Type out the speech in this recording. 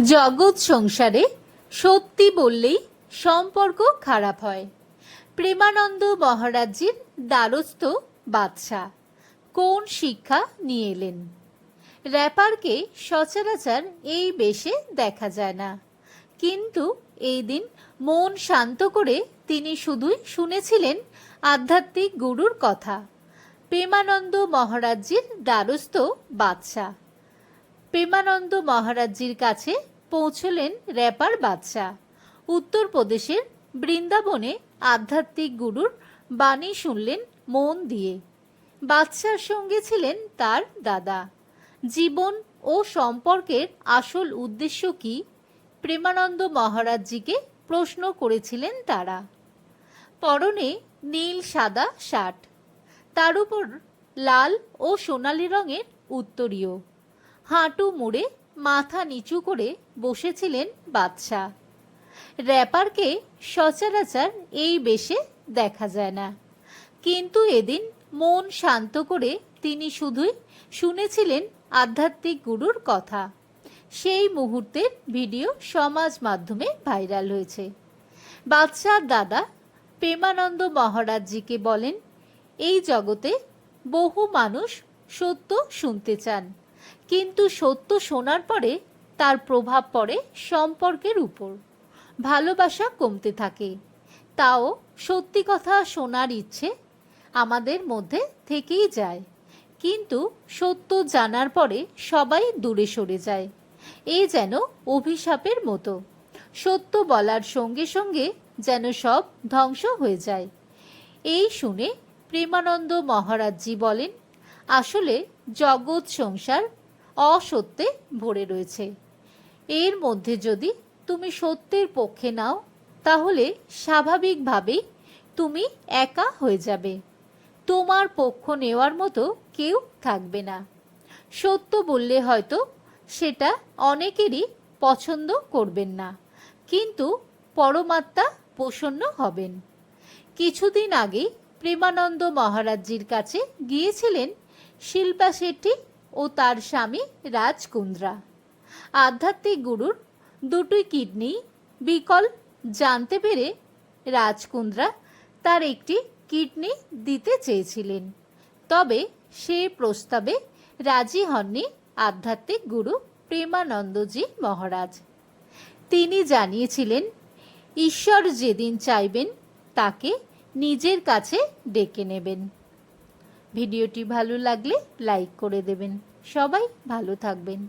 জগৎ সংসারে সত্যি বললেই সম্পর্ক খারাপ হয়। প্রেমানন্দ মহারাজজির দ্বারস্থ বাদশাহ কোন শিক্ষা নিয়ে এলেন? র্যাপারকে সচরাচর এই বেশে দেখা যায় না। কিন্তু এই দিন মন শান্ত করে তিনি শুধুই শুনেছিলেন আধ্যাত্মিক গুরুর কথা। প্রেমানন্দ মহারাজজির দ্বারস্থ বাদশাহ প্রেমানন্দ মহারাজজির কাছে পৌঁছলেন র্যাপার বাদশাহ। উত্তরপ্রদেশের বৃন্দাবনে আধ্যাত্মিক গুরুর বাণী শুনলেন মন দিয়ে। বাদশার সঙ্গে ছিলেন তার দাদা। জীবন ও সম্পর্কের আসল উদ্দেশ্য কি? প্রেমানন্দ মহারাজজিকে প্রশ্ন করেছিলেন তারা। পরনে নীল সাদা শার্ট। তার উপর লাল ও সোনালি রঙের উত্তরীয়। হাঁটু মুড়ে মাথা নিচু করে বসেছিলেন বাদশাহ। র্যাপারকে সচরাচর এই বেশে দেখা যায় না। কিন্তু এদিন মন শান্ত করে তিনি শুধুই শুনেছিলেন আধ্যাত্মিক গুরুর কথা। সেই মুহূর্তের ভিডিও সমাজ মাধ্যমে ভাইরাল হয়েছে। বাদশার দাদা প্রেমানন্দ মহারাজজিকে বলেন, এই জগতে বহু মানুষ সত্য শুনতে চান। কিন্তু সত্য শোনার পরে তার প্রভাব পড়ে সম্পর্কের উপর। ভালোবাসা কমতে থাকে। তাও সত্যি কথা শোনার ইচ্ছে আমাদের মধ্যে থেকেই যায়। কিন্তু সত্য জানার পরে সবাই দূরে সরে যায়। এ যেন অভিশাপের মতো। সত্য বলার সঙ্গে সঙ্গে যেন সব ধ্বংস হয়ে যায়। এই শুনে প্রেমানন্দ মহারাজজি বলেন, আসলে জগৎ সংসার অসত্যে ভরে রয়েছে। এর মধ্যে যদি তুমি সত্যের পক্ষে নাও, তাহলে স্বাভাবিকভাবেই তুমি একা হয়ে যাবে। তোমার পক্ষ নেওয়ার মতো কেউ থাকবে না। সত্য বললে হয়তো সেটা অনেকেরই পছন্দ করবেন না, কিন্তু পরমাত্মা প্রসন্ন হবেন। কিছুদিন আগেই প্রেমানন্দ মহারাজজির কাছে গিয়েছিলেন শিল্পা শেট্টি ও তার স্বামী রাজকুন্দ্রা। আধ্যাত্মিক গুরুর দুটি কিডনি, বিকল জানতে পেরে রাজকুন্দ্রা তার একটি কিডনি দিতে চেয়েছিলেন। তবে সে প্রস্তাবে রাজি হননি আধ্যাত্মিক গুরু প্রেমানন্দজি মহারাজ। তিনি জানিয়েছিলেন, ঈশ্বর যেদিন চাইবেন, তাকে নিজের কাছে ডেকে নেবেন। ভিডিওটি ভালো লাগলে লাইক করে দেবেন। সবাই ভালো থাকবেন।